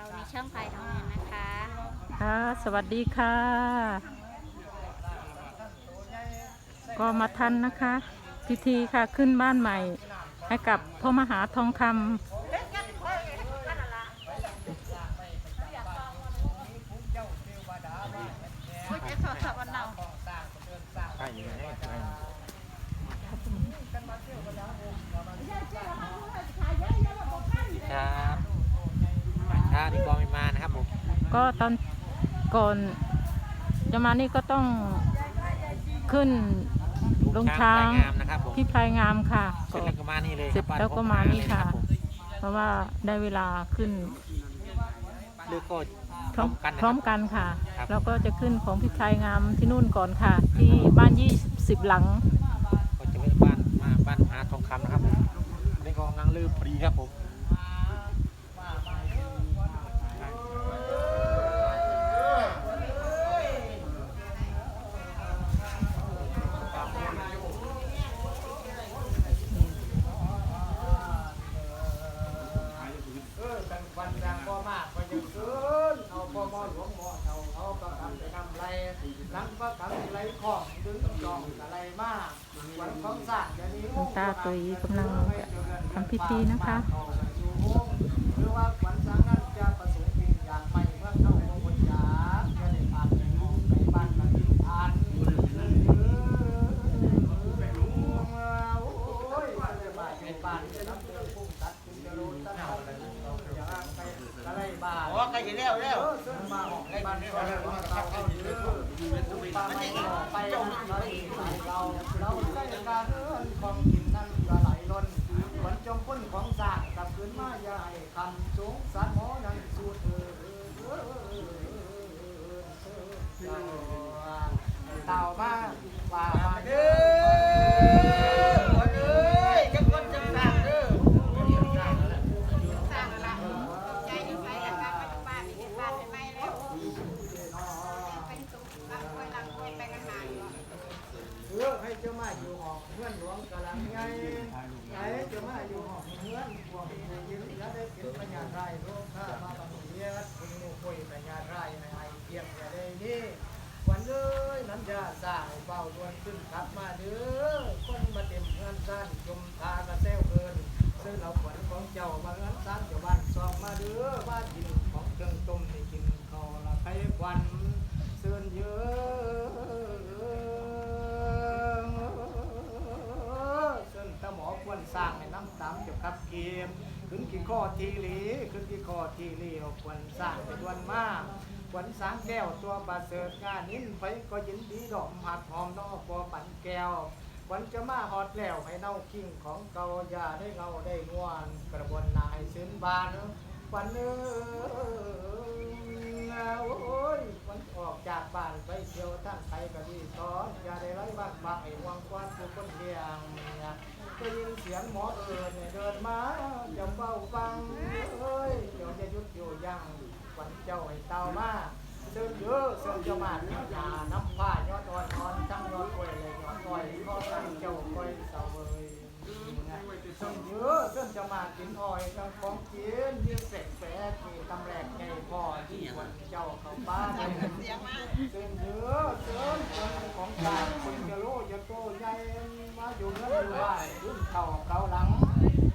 เราในช่องภายทองเงินนะคะ ค่ะ สวัสดีค่ะ ก็มาทันนะคะ พิธีค่ะขึ้นบ้านใหม่ ให้กับพ่อมหาทองคำ ใช่ยังไงใช่ครับฝ่ายชาติ นี่ก็ไม่มานะครับผมก็ตอนก่อนจะมานี่ก็ต้องขึ้นลงช้างรายงามนะครับผมที่พลายงามค่ะเสร็จแล้วก็มานี่เลยเสร็จบ้แล้วก็มานี่ค่ะผมเพราะว่าได้เวลาขึ้นหรือก็พร้อมกันนะพร้อมคบกันค่ะครับแล้วก็จะขึ้นของพี่พลายงามที่นู่นก่อนค่ะ ที่บ้านยี่สิบหลัง ก็จะไปบ้านมาบ้านมหาทองคำนะครับผมนี่ก็กำลังลืมพอดีครับผม เออกันวันยางพ่อมากก็ยังเกินเอาพ่อมอหลวงหมอเท่าเอาประคำไปทำไรหลังประคำไรของดึงจองอะไรมากวันของศาสตร์จะนี้ หลวงตาตุ๋ยกำลังจะทำพิธีนะคะ หรือว่าวันสังนั้นจะประสงค์เป็นอย่างไม่เมื่อเข้าโรงยาจะได้ผ่านไปรู้ในบ้านกันที่ผ่านโอ้ยจะมาในบ้านจะนับเรื่องพุ่งตัดคุณจะไปอะไรบ้าอ๋อใกล้จะแล้วแล้วเออเสื้อมาออกในบ้านก็เลยว่าเราเข้าเรือปลาไม่ออกไปเราเราเราได้การเอื้อนของกินนั่นก็ไหลล้นฝนจมพ้นของสากกลับคืน มายาให้คำสูงสารหมอนั่นสูดเออเต่ามาว่ามาเด้อเอ้ยจังคนจังสากเด้อเลือกให้เจ้ามาอยู่ห้องเพื่อนหลวงกำลังไงไงเจ้ามาอยู่ห้อง เงือนพวกนี้ยิ้มแล้วได้เป็นปัญญาไรโลกข้ามาบังเทียดคุณมูคุยปัญญาไรในไอเทียมจะได้นี่วันเลยนั้นจะสร้างเบาดวนขึ้นขับมาเด้อคนมาเต็มเงินสั้นจมทากระเซลเกินซื้อเราขวัญของเจ้ามาเงินสั้นเจ้าบ้านซองมาเด้อบ้านกินของเครื่องต้มนี่กินคอละไข่ควันเสื่อนเยอะ ซึ่งตาหมอควรสร้างให้น้ำตาม เกียมขึ้นกี่ข้อทีหลีขึ้นกี่ข้อทีหลีเอาควรสร้างเป็นวันมากควรสร้างแก้วตัวประเสริฐงานนิ้นไฟก็ยินดีดอกหักหอมนอกปอปั่นแก้วควรจะมาหอดแล้วให้เน่าคิงของเก่าอย่าได้เงาได้งวนกระบวนนายสินบานวันเนื้อโอ้ยวันออกจากบ้านไปเที่ยวทั้งไทยก็ดีตอนอย่าได้ไร้บ้านบางไอ้วังควันทุกคนเดียงได้ยินเสียงหมอเอิญเดินมาจำเบ้าฟังเอ้ยเดี๋ยวจะยุดอยู่ยังวันเจ้าให้เต่ามาเสื่อเยอะเสื่อจะมาดยาน้ำผ้ายอดอ่อนอ่อนตั้งยอดกล้วยเลยยอดกล้วยก็ตั้งเจ้ากล้วยเสาเลยเสื่อเยอะเสื่อจะมากินอ้อยทั้งของกินที่เสร็จแฝดที่ตำแหลกไงพ่อที่ขวัญเจ้าเข้าบ้านเสื่อเยอะเสื่อคนของกลางคนจะโลจะโตใหญ่ มาอยู่เงินอยู่บ้านรุ่นเก่าเก่าหลัง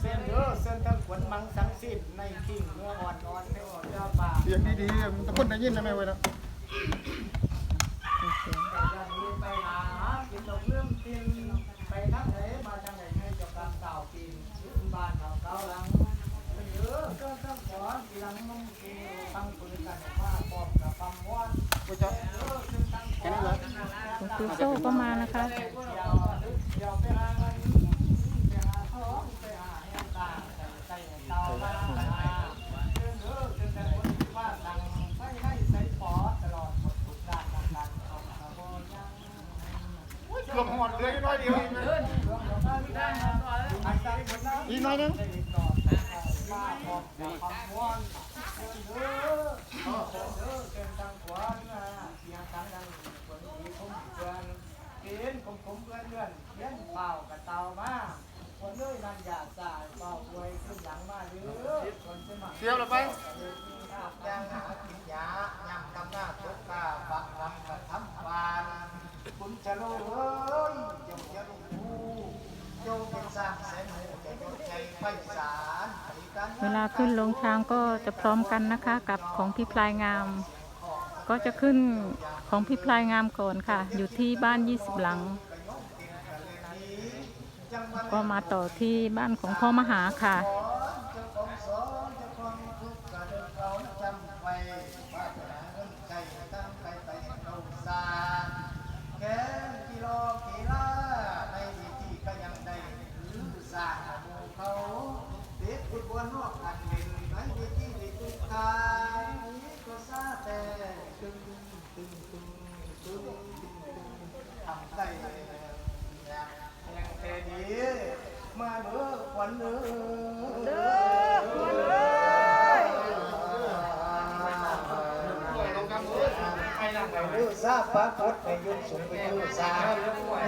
เส้นเยอะเส้นทั้งขวนมังสังสิ้นในขิงเนื้ออ่อนอ่อนให้อ่อนยาป่า เสียงดีๆมันตะคนได้ยินนะแม่เว้ยนะแต่ยังมีไปหากินดอกเลื่อมกินไปทางไหนมาทางไหนให้เจ้ากรรมเก่ากินรุ่นบ้านเก่าเก่าหลังเส้นเยอะเส้นทั้งขวานกีหลังน้องกีตั้งปืนกันว่าปอบกับปั๊มวอนกูจะเจ้านหลวงปู่โซ่ก็มานะคะ ลงหอนเลยน้อยเดียวอีกหน่อยนึงมเนี่ยสียวหรือไปยางหากินยายางกำหน้าทุกตาบักหลังกับทำฟานคุณจะรู้ เวลาขึ้นลงช้างก็จะพร้อมกันนะคะกับของพี่พลายงาม ก็จะขึ้นของพี่พลายงามก่อนค่ะ อยู่ที่บ้าน 20 หลัง ก็มาต่อที่บ้านของพ่อมหาค่ะ เจ้าของสอนเจ้าของทุกข์กระเดินเขาจำไว้ว่าจะหาเงินใจตั้งไปไปเราสร้างแค่กิโลกีฬาในที่ที่ก็ยังได้หรือสร้างหมู่เขาเด็กฟุตบอลนอกอันเล่นในที่ที่ได้ทุกทางนี้ก็ซาแต่ตึงตึงตึงตึงตึงตึงทำได้ยังแค่ดี มาเด้อขวัญเด้อเด้อขวัญเด้อซาปากดในยุคสุขไปยุสา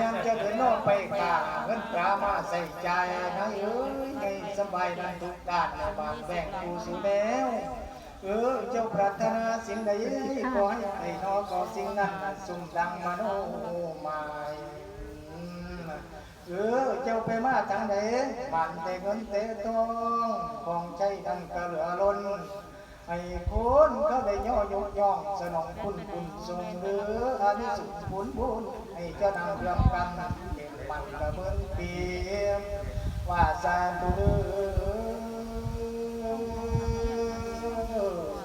ยังจะเดินนอกไปกาเงินตรามาใส่ใจนะเอ้ยให้สบายดันทุกด้านบางแบ่งกูสูแล้วเออเจ้าปรารถนาสิ่งใดขอให้ให้นอก็สิ่งนั้นสุ่มดังมโนหมาย เออเจ้าไปมาทางใดมันแต่เงินแต่ทองของใจดันก็เหลือล้นให้คนเขาได้ย่อยกย่องสนองคุณคุณทรงเรืออานิสุขผลบุญให้เจ้านางเรื่องกรรมเก็บมันกระเบินเปียมว่าสาธุเด้อ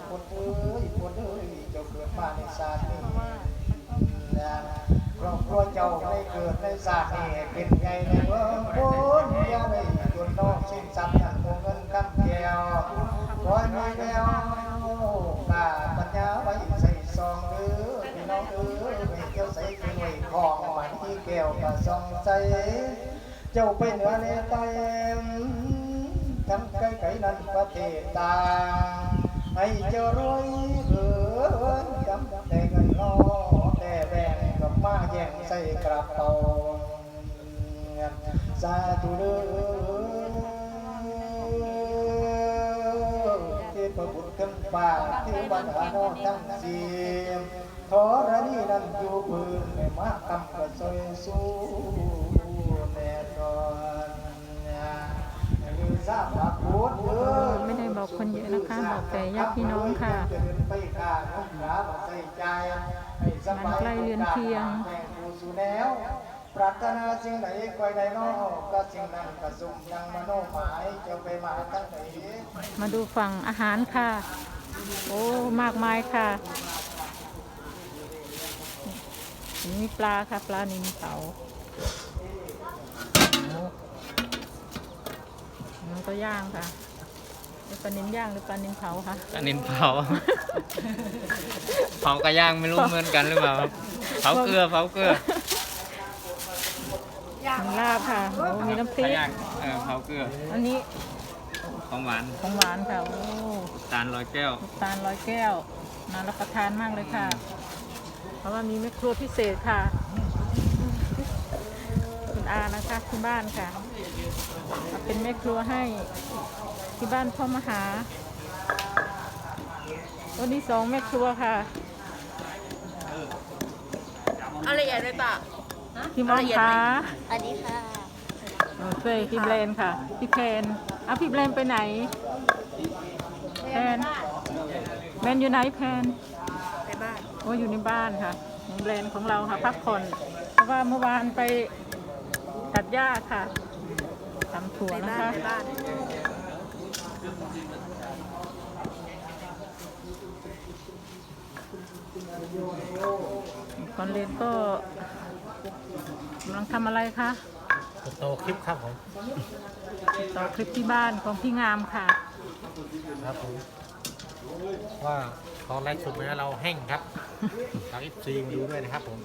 ปวดเอ้ยปวดเอ้ยเจ้าเกิดมาในชาสตินี้ ครอบครัวเจ้าได้เกิดในชาตินี้เป็นไงในเมืองพ้นอย่าได้จนนอกสิ้นทรัพย์นั่นคงเงินคำแก้วร้อยมีแววตาปัญญาไว้ใส่ซองเด้อพี่น้องเอ้ยไม่เกี่ยวใส่คือไว้ของหมันที่แก้วก็ซองใส่เจ้าไปเหนือเลไตทำไกลไกลนั้นประเทศตาให้เจ้ารวยเออกำแต่เงินนอแต่แบ่งกับ มาแย่งใส่กระเป๋าสาธุเด้อเทพบุตรทั้งป่าเทวดาโนทั้งสีธรณีนั้นอยู่พื้นไม่มาคำกระซอยสู้แน่นอนไม่ได้บอกคนเยอะนะคะ บอกแต่ญาติพี่น้องค่ะ มันใกล้เรือนเคียงปรารถนาสิ่งใดไกวใดนอก็สิ่งนั้นกระสุ่มดังมโนหมายจะไปมาทั้งไหนมาดูฝั่งอาหารค่ะ โอ้มากมายค่ะมีปลาค่ะปลานิลเผาโอ้มันก็ย่างค่ะปลานิลย่างหรือปลานิลเผาคะอันนี้เผา ผากระย่างไม่รู้เหมือนกันหรือเปล่าครับเผาเกลือเผาเกลือมีลาบค่ะโอ้มีน้ำพริก กระย่างเออเผาเกลืออันนี้ของหวานของหวานค่ะ โอ้ตาลร้อยแก้วน้ำตาลร้อยแก้วน่ารับประทานมากเลยค่ะ เพราะว่ามีแม่ครัวพิเศษค่ะ คุณอานะคะที่บ้านค่ะมาเป็นแม่ครัวให้ที่บ้านพ่อมหา วันนี้สองแม่ครัวค่ะเอาละเอียดเลยป่ะพี่มอนคะอันนี้ค่ะเออช่วยพี่เบรนค่ะ พี่เพนอะพี่เบรนไปไหนแพนแมนอยู่ไหนแพนไปบ้านโอ้อยู่ในบ้านค่ะของแบรนด์ของเราค่ะพักผ่อนเพราะว่าเมื่อวานไปตัดหญ้าค่ะทำถั่วไปนะบ้านคะไปบ้าน ก่อนเรียนก็กำลังทำอะไรคะโตคลิปครับผมต่อคลิปที่บ้านของพี่งามค่ะ ครับผมว่าตอนแรกสุดเนื้อเราแห้งครับฝากอิฟซีมาดูด้วยนะครับผม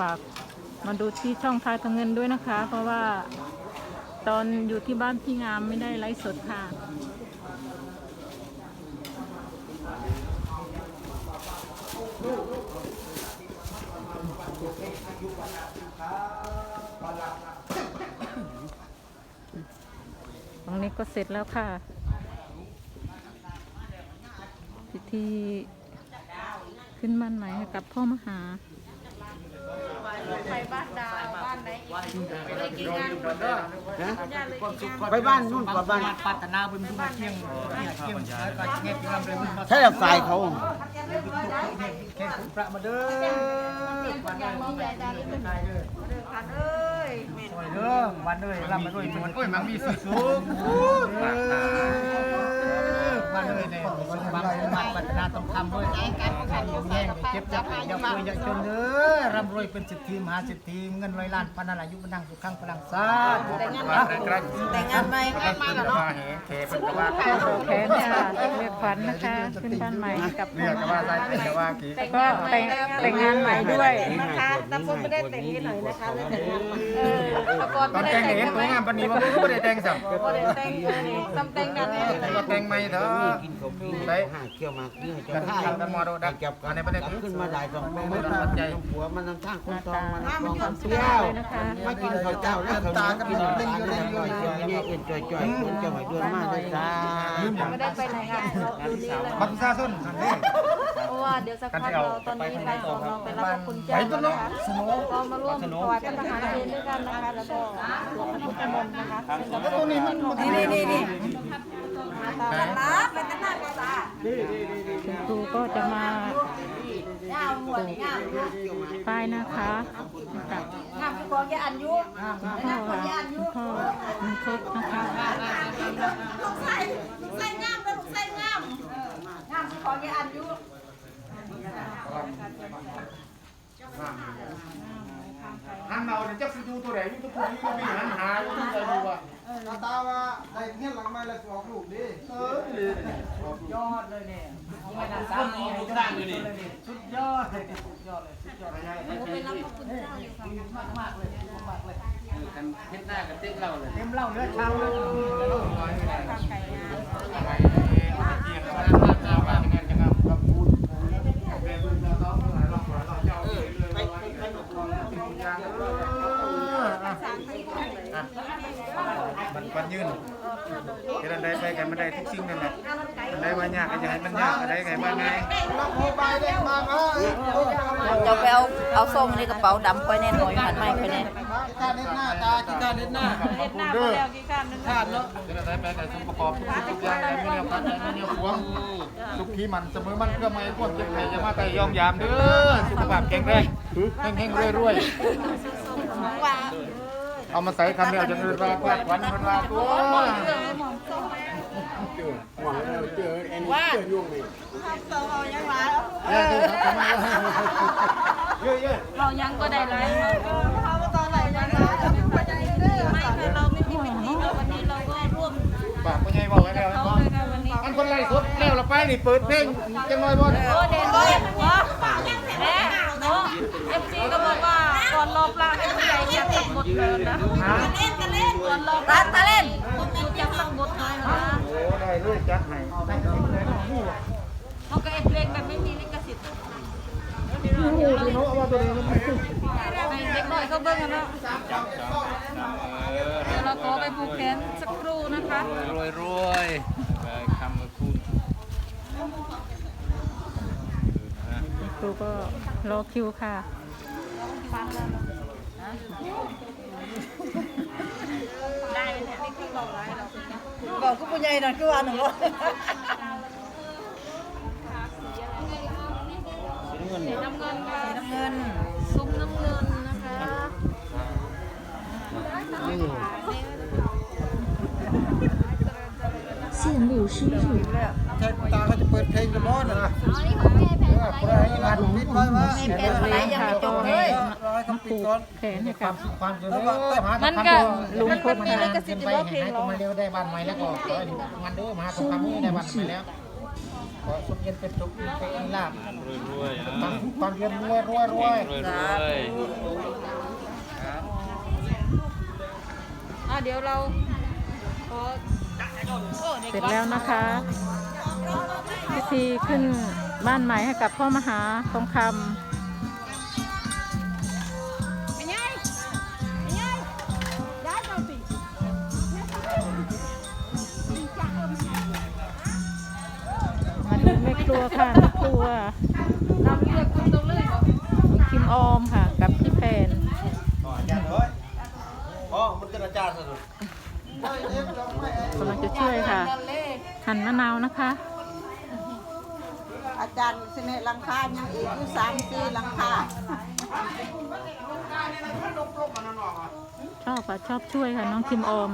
ฝากมาดูที่ช่องทายทางเงินด้วยนะคะ เพราะว่าตอนอยู่ที่บ้านพี่งามไม่ได้ไลฟ์สดค่ะ งนี้ก็เสร็จแล้วค่ะ พิธีขึ้นบ้านใหม่ให้กับพ่อมหาไไปบ้านดาวบ้านไหนอีกไปเลยกินงานคนเด้อญาติเลยกินงานไปบ้านนู่นก่อนบ้านปัตนาบุญบุญเที่ยงเนี่ยเที่ยงแล้วก็เงียบงามเลยบุญมาใช่ฝ่ายเขาแค่คุณพระมาเด้อ เลยเป็นเด้อคันเอ้ยแม่นสวยเด้อวันเอ้ยรับมาด้วยมันโอ้ยมันมีสุขสุข วันเอ้ยเนี่ยวันบางมัดปัตนาต้องทำด้วยแย่งเจ็บจับอย่าป่วยอย่าจนเด้อร่ำรวยเป็นสิทธิมหาสิทธิเงินร้อยล้านพันอายุบันดังสุขังพลังซาแต่งงานแต่งงานใหม่งาแล้วเนาะเคเป็นกว่าแขนค่ะเรียกขวัญนะคะขึ้นบ้านใหม่กับเรียกว่าอะไรเรียกว่ากี่ก็แต่งแต่งงานใหม่ด้วยนะคะตะคนไม่ได้แต่งนิดหน่อยนะคะแล้วแต่งงานใหม่เออตะกนไม่ได้แต่งงเห็นใหตัวงานปนี้มันก็ไม่ได้แต่งสับบ่ได้แต่งเลยตำแต่งกันเลยแต่งใหม่เถอะกินข้าวปิ้งห้าเกี่ยวหมากนี่กระจะทำกันมอดดักจับอันนี้ไม่ได้จับขึ้ขึ้นนมามาได้ได้ต้ต้อองงมืมืออมัมันนใจหัวมันน้ำทางคนตองมันมีความสุขเที่ยวเลยนะคะไม่กินข้าวเจ้าแล้วเขากินเล่นอยู่เล่นอยู่เนี่ยเอ็นจ่อยจ่อยคนจะมาด้วยมากเลยจ้าไม่ได้ไปไหนกันเราคืนนี้เลยบัตรประชาชนทันทีเพราะ ว่าเดี๋ยวสักพักเราตอนนี้ไปสอนอไปรับคุณเจ้านะคะก็มาร่วมถวายพระทหารเพลด้วยกันนะคะแล้วก็หลวงพระพุทธมนต์นะคะซึ่งเราก็นี่นี่นี่นี่มาตามรับเป็นกันหน้าภาษาคุณครูก็จะมาย่าหัวนี่ย่าป้ายนะคะกับงามคือของยาอันยุคุณพ่อค่ะคุณพ่อคุณทศนะคะลูกใส่ลูกใส่งามเลยลูกใส่งามงามคือของยาอันยุ หันเอาเนี่ยจะไปดูตัวไหนตัวผู้นี้ก็มีหันหาอยู่ที่ไหนดีวะตาว่าได้เงี้ยหลังไม้แล้วออกลูกดิเออเลยยอดเลยเนี่ยไม่น่าสร้างนี่ให้สร้างอยู่นี่สุดยอดเลยสุดยอดเลยสุดยอดเลยไปรับพระคุณเจ้าอยู่ค่ะมากมากเลยมากเลยกันเฮ็ดหน้ากันเต็มเราเลยเต็มเหล้าเนื้อชาวเลยมันมัน ยืนเฮ็ดอะไรไปกันไม่ได้ทุกสิ่งนั่นแหละอันใดว่ายากก็จะให้มันยากอันใดไงว่าง่ายรับโมบายเด็กมาเอ้ยเดี๋ยวไปเอาเอาส้มในกระเป๋าดำไปแน่นอนหันไม่ไปแน่กีการเน็ตหน้าตากีการเน็ตหน้าเฮ็ดหน้าไปแล้วกี่การนึงขาดเนาะเฮ็ดอะไรไปกันสมประกอบทุกสิ่งทุกอย่างไม่แนวพันไม่แนวหวงทุกที่มันเสมอมันเพื่อไม่ควรเจ็บไข้จะมาแต่ยองยามเด้อสุขภาพแข็งแรงแข็งๆรวยๆว่า เอามาใส่คำเดียวจะคือว่าควันคนว่าตัวว่าทำตัวเรายังหวานเยอะเรายังก็ได้ไรเขาตอนนยังหวานไม่ค่ะเราไม่มีเป็นที่วันนี้เราก็ร่วมๆปากก็ใหญ่บอกไว้แล้ววันนี้มันคนไล่สุดแล้วเราไปนี่เปิดเพลงจังน้อยบ่โอ้เด่นเลยว่าแม่เนาะเอฟซีก็บอกว่าก่อนรอบล่างให้ผู้ใหญ่เนี่ยติดหมดเลยนะเล่นกันเล่นก่อนรอบรัดตะเล่นผมจะสั่งหมดเลยนะโอ้ได้เลยจัดให้เขาก็เอ็ดเพลงแบบไม่มีลิขสิทธิ์เด็กหน่อยเขาเบิ่งกันแล้วเดี๋ยวเราขอไปผูกแขนสักครู่นะคะรวยรวยคำมาคุณคุณครูก็รอคิวค่ะ ได้เนี่ยนี่คือบอกไรเราบอกก็ปุญใหญ่หน่อยคือว่าหนึ่งร้อยสีน้ำเงินค่ะน้ำเงินซุ้มน้ำเงินนะคะแค่ตาเขาจะเปิดเพลงกันบ่นะคนไหนร้านปิดไว้ว่าแขนเลยค่ะก็ ให้มาผูกแขนให้กับความเจริญหามันก็ ลุงมันพมันลมีนะลิขคะสิทธิ์อยู่ว่าเพลงให้เรา มาเร็วได้บ้านใหม่แล้วก็ขอให้มันเด้อมาทำคำนี้ได้บ้านใหม่แล้วขอสุขเย็นเป็นสุขเป็นลาภรวยรวยความความเย็นรวยรวยรวย รวยรวยอะเดี๋ยวเราขอโอ้ด็กเสร็จแล้วนะคะพิธีขึ้นบ้านใหม่ให้กับพ่อมหาทองคำ วนำเลือกคุณตรงเลยน้องคิมออมค่ะ กับพี่แพนมันจะจ้าสนุกกำลังจะช่วยค่ะ หั่นมะนาวนะคะ อาจารย์เสน่ห์หลังคายังอีกอยู่สามสี่หลังคาชอบค่ะชอบช่วยค่ะน้องคิมออม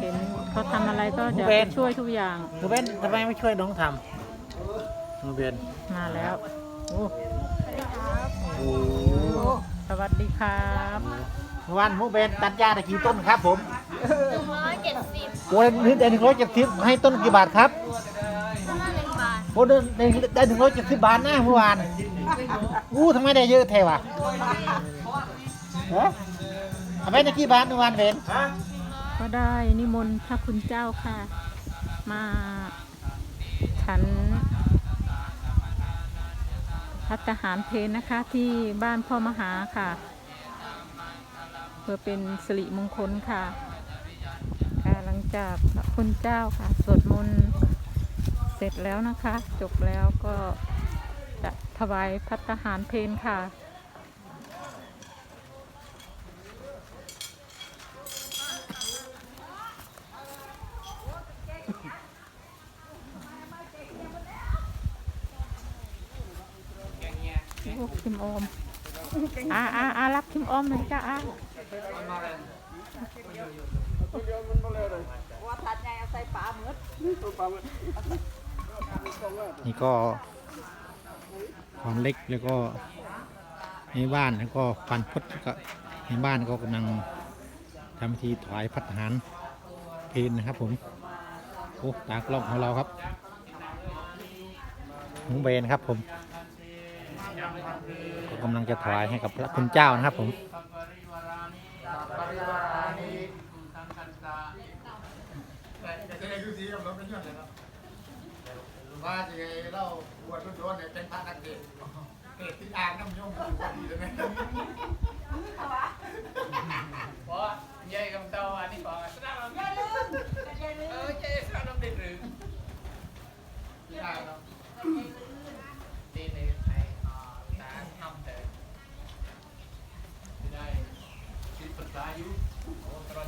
เห็นเขาทำอะไรก็จะไปช่วยทุกอย่างหนูเบนทำไมไม่ช่วยน้องทำ หนูเบนมาแล้วโอ้โอ้สวัสดีครับวันหมูเบนตัดหญ้าได้กี่ต้นครับผมร้อยเจ็ดสิบโอ้ยนี่ได้หนึ่งร้อยเจ็ดสิบให้ต้นกี่บาทครับห้าหนึ่งบาทโอ้ได้ได้ได้หนึ่งร้อยเจ็ดสิบบาทนะเมื่อวานอู้ทำไมได้เยอะแท้วะฮะเอาไปได้กี่บาทเมื่อวานเบนก็ได้นิมนต์พระคุณเจ้าค่ะ มาฉัน พัฒหารเพนนะคะที่บ้านพ่อมหาค่ะ เพื่อเป็นสิริมงคลค่ะค่ะหลังจากพระคุณเจ้าค่ะ สวดมนต์เสร็จแล้วนะคะ จบแล้วก็จะถวายพัฒหารเพนค่ะ คิมออมอ่าอ่าอ่ารับคิมออมหน่อยจ้าอ่าว่าทัดไงเอาใส่ปลานี่ก็ความเล็กแล้วก็ในบ้านแล้วก็ฟันพดแล้วก็ในบ้านก็กำลังทำพิธีถวายพัฒหารเพลนะครับผมโอ้ตากล้องของเราครับหมูเบนครับผม ก็กำลังจะถวายให้กับพระคุณเจ้านะครับผมจะได้ดูสีกับรถเป็นยังไงเนาะว่าจะไงเล่าบวชโดนเนี่ยเป็นพระนักเทศน์เทศน์ที่อ่างน้ำยมอยู่พอดีเลยไหมเพราะยายกับเต้าอันนี้บอกสนามเราไม่ลืมเออเจ๊สนามเราเด็ดหรือ ที่อ่างเนาะ ตีในไทยอ่าตาทำแต่ได้ คิดภาษาอยู่โอ้ตร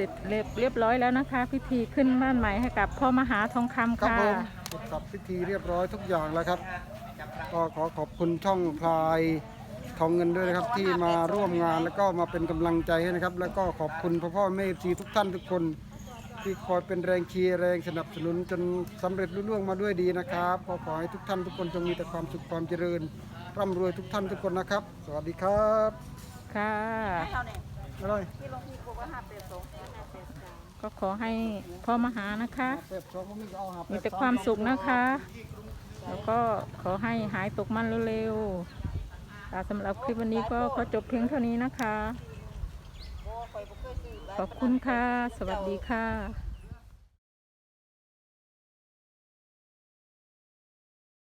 รอนชีวิตอะทำเมื่อก่อนค่ะเสร็จเรียบเรียบร้อยแล้วนะคะ พิธีขึ้นบ้านใหม่ให้กับพ่อมหาทองคำครับค่ะ ผมเสร็จสับพิธีเรียบร้อยทุกอย่างแล้วครับ ก็ขอขอบคุณช่องพลายทองเงินด้วยนะครับ ที่มาร่วมงานแล้วก็มาเป็นกำลังใจให้นะครับ แล้วก็ขอบคุณพ่อพ่อแม่ซีทุกท่านทุกคน ที่คอยเป็นแรงเชียร์แรงสนับสนุนจนสำเร็จรุ่ล่วงมาด้วยดีนะครับขอขอให้ทุกท่านทุกคนจงมีแต่ความสุขความเจริญร่ำรวยทุกท่านทุกคนนะครับ สวัสดีครับค่ะอร่อย ที่หลวงพี่บอกว่าห้าเป็ดสองห้าเป็ดสาม ก็ขอให้พ่อมหานะคะเป็ดสองก็มีก็เอาหามีเป็ดแต่ความสุขนะคะ แล้วก็ขอให้หายตกมันเร็วๆค่ะสำหรับคลิปวันนี้ก็ขอจบเพียงเท่านี้นะคะ ขอบคุณค่ะ สวัสดีค่ะ